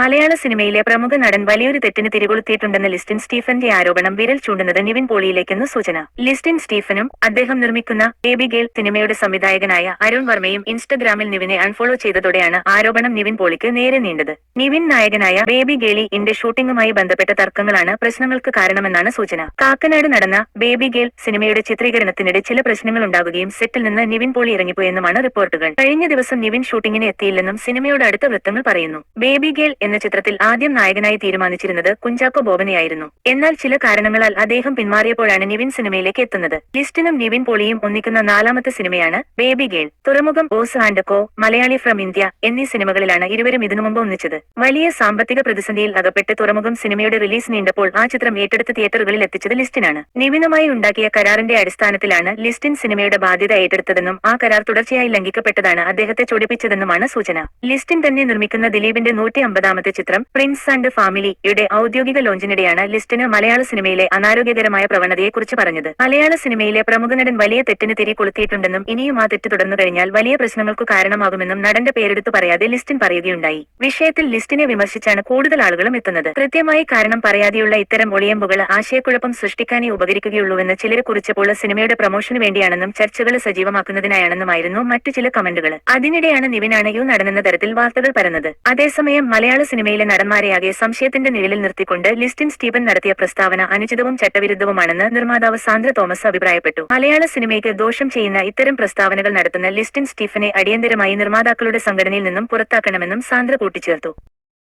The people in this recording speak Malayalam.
മലയാള സിനിമയിലെ പ്രമുഖ നടൻ വലിയൊരു തെറ്റിന് തിരികൊളുത്തിയിട്ടുണ്ടെന്ന ലിസ്റ്റിൻ സ്റ്റീഫന്റെ ആരോപണം വിരൽ ചൂണ്ടുന്നത് നിവിൻ പോളിയിലേക്കെന്ന് സൂചന. ലിസ്റ്റിൻ സ്റ്റീഫനും അദ്ദേഹം നിർമ്മിക്കുന്ന ബേബി ഗേൾ സിനിമയുടെ സംവിധായകനായ അരുൺ വർമ്മയും ഇൻസ്റ്റഗ്രാമിൽ നിവിനെ അൺഫോളോ ചെയ്തതോടെയാണ് ആരോപണം നിവിൻ പോളിക്ക് നേരെ നീണ്ടത്. നിവിൻ നായകനായ ബേബി ഗേളി ഇന്റെ ഷൂട്ടിംഗുമായി ബന്ധപ്പെട്ട തർക്കങ്ങളാണ് പ്രശ്നങ്ങൾക്ക് കാരണമെന്നാണ് സൂചന. കാക്കനാട് നടന്ന ബേബി ഗേൾ സിനിമയുടെ ചിത്രീകരണത്തിനിടെ ചില പ്രശ്നങ്ങൾ ഉണ്ടാവുകയും സെറ്റിൽ നിന്ന് നിവിൻ പോളി ഇറങ്ങിപ്പോയെന്നുമാണ് റിപ്പോർട്ടുകൾ. കഴിഞ്ഞ ദിവസം നിവിൻ ഷൂട്ടിങ്ങിന് എത്തിയില്ലെന്നും സിനിമയുടെ അടുത്ത വൃത്തങ്ങൾ പറയുന്നു. ബേബി ഗേൾ എന്ന ചിത്രത്തിൽ ആദ്യം നായകനായി തീരുമാനിച്ചിരുന്നത് കുഞ്ചാക്കോ ബോബനെയായിരുന്നു. എന്നാൽ ചില കാരണങ്ങളാൽ അദ്ദേഹം പിന്മാറിയപ്പോഴാണ് നിവിൻ സിനിമയിലേക്ക് എത്തുന്നത്. ലിസ്റ്റിനും നിവിൻ പോളിയും ഒന്നിക്കുന്ന നാലാമത്തെ സിനിമയാണ് baby girl. Thuramukham Oz and co Malayali from India എന്നീ സിനിമകളിലാണ് ഇരുവരും ഇതിനു മുമ്പ് ഒന്നിച്ചത്. വലിയ സാമ്പത്തിക പ്രതിസന്ധിയിൽ അകപ്പെട്ട് തുറമുഖം സിനിമയുടെ റിലീസ് നീണ്ടപ്പോൾ ആ ചിത്രം ഏറ്റെടുത്ത് തിയേറ്ററുകളിൽ എത്തിച്ചത് ലിസ്റ്റിനാണ്. നിവിനുമായി ഉണ്ടാക്കിയ കരാറിന്റെ അടിസ്ഥാനത്തിലാണ് ലിസ്റ്റിൻ സിനിമയുടെ ബാധ്യത ഏറ്റെടുത്തതെന്നും ആ കരാർ തുടർച്ചയായി ലംഘിക്കപ്പെട്ടതാണ് അദ്ദേഹത്തെ ചൊടിപ്പിച്ചതെന്നുമാണ് സൂചന. ലിസ്റ്റിൻ തന്നെ നിർമ്മിക്കുന്ന ദിലീപിന്റെ നൂറ്റി അമ്പതാമത്തെ ചിത്രം പ്രിൻസ് ആൻഡ് ഫാമിലിയുടെ ഔദ്യോഗിക ലോഞ്ചിനിടെയാണ് ലിസ്റ്റിന് മലയാള സിനിമയിലെ അനാരോഗ്യകരമായ പ്രവണതയെക്കുറിച്ച് പറഞ്ഞത്. മലയാള സിനിമയിലെ പ്രമുഖ നടൻ വലിയ തെറ്റിന് തിരി കൊളുത്തിയിട്ടുണ്ടെന്നും ഇനിയും ആ തെറ്റ് തുടർന്നു കഴിഞ്ഞാൽ വലിയ പ്രശ്നങ്ങൾക്ക് കാരണമാകുമെന്നും നടന്റെ പേരെടുത്തു പറയാതെ ലിസ്റ്റിൻ പറയുകയുണ്ടായി. വിഷയത്തിൽ ലിസ്റ്റിനെ വിമർശിച്ചാണ് കൂടുതൽ ആളുകളും എത്തുന്നത്. കൃത്യമായി കാരണം പറയാതെയുള്ള ഇത്തരം ഒളിയമ്പുകൾ ആശയക്കുഴപ്പം സൃഷ്ടിക്കാനേ ഉപകരിക്കുകയുള്ളൂവെന്ന് ചിലരെ കുറിച്ചപ്പോൾ സിനിമയുടെ പ്രമോഷന് വേണ്ടിയാണെന്നും ചർച്ചകൾ സജീവമാക്കുന്നതിനായാണെന്നുമായിരുന്നു മറ്റു ചില കമന്റുകൾ. അതിനിടെയാണ് നിവിനാണ് യു നടനെന്ന തരത്തിൽ വാർത്തകൾ പരന്നത്. അതേസമയം മലയാള സിനിമയിലെ നടന്മാരെയാകെ സംശയത്തിന്റെ നിഴലിൽ നിർത്തിക്കൊണ്ട് ലിസ്റ്റിൻ സ്റ്റീവൻ നടത്തിയ പ്രസ്താവന അനുചിതവും ചട്ടവിരുദ്ധവുമാണെന്ന് നിർമ്മാതാവ് സാന്ദ്ര തോമസ് അഭിപ്രായപ്പെട്ടു. മലയാള സിനിമയ്ക്ക് ദോഷം ചെയ്യുന്ന ഇത്തരം പ്രസ്താവനകൾ നടത്തുന്ന ലിസ്റ്റിൻ സ്റ്റീഫനെ അടിയന്തരമായി നിർമ്മാതാക്കളുടെ സംഘടനയിൽ നിന്നും പുറത്താക്കണമെന്നും സാന്ദ്ര കൂട്ടിച്ചേർത്തു.